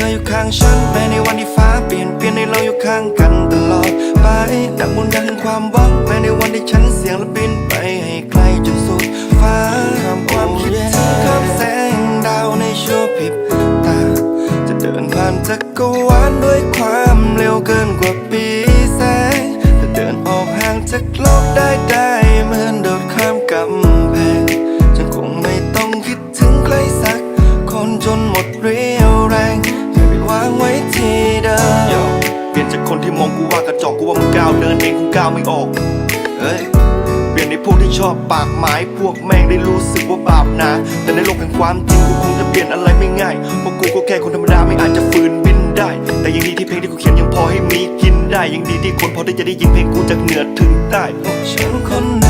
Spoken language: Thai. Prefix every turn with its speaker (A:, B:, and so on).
A: ธออยู่ข้างฉันแม้ในวันที่ฟ้าเปลี่ยนเปลี่ยนให้เราอยู่ข้างกันตลอดไปดังบนดังความหวังแม้ในวันที่ฉันเสียงและบินไปให้ไกลจนสุดฟ้าทำความคิดถึงกับแสงดาวในชั่วพริบตา จะเดินผ่านจักรวาลด้วยความเร็วเกินกว่าปีแสงจะเดินออกห่างจากโลกได้ได้เหมือนโดดข้ามกำแพงฉันคงไม่ต้องคิดถึงใครสักคนจนหมดเรี่ย คนที่มองกูว่ากระจอกกูว่ามึงก้าวเดินเองกูก้าวไม่ออกเฮ้ยเปลี่ยนในพวกที่ชอบปากหมายพวกแม่งได้รู้สึกว่าบาปนาแต่ในโลกแห่งความจริงกูคงจะเปลี่ยนอะไรไม่ง่ายเพราะกูก็แค่คนธรรมดาไม่อาจจะฝืนบินได้ แต่ยังดีที่เพลงที่กูเขียนยังพอให้มีกินได้ยังดีที่คนพอที่จะได้ยินเพลงกูจากเหนือถึงใต้ฉันคนหนึ่ง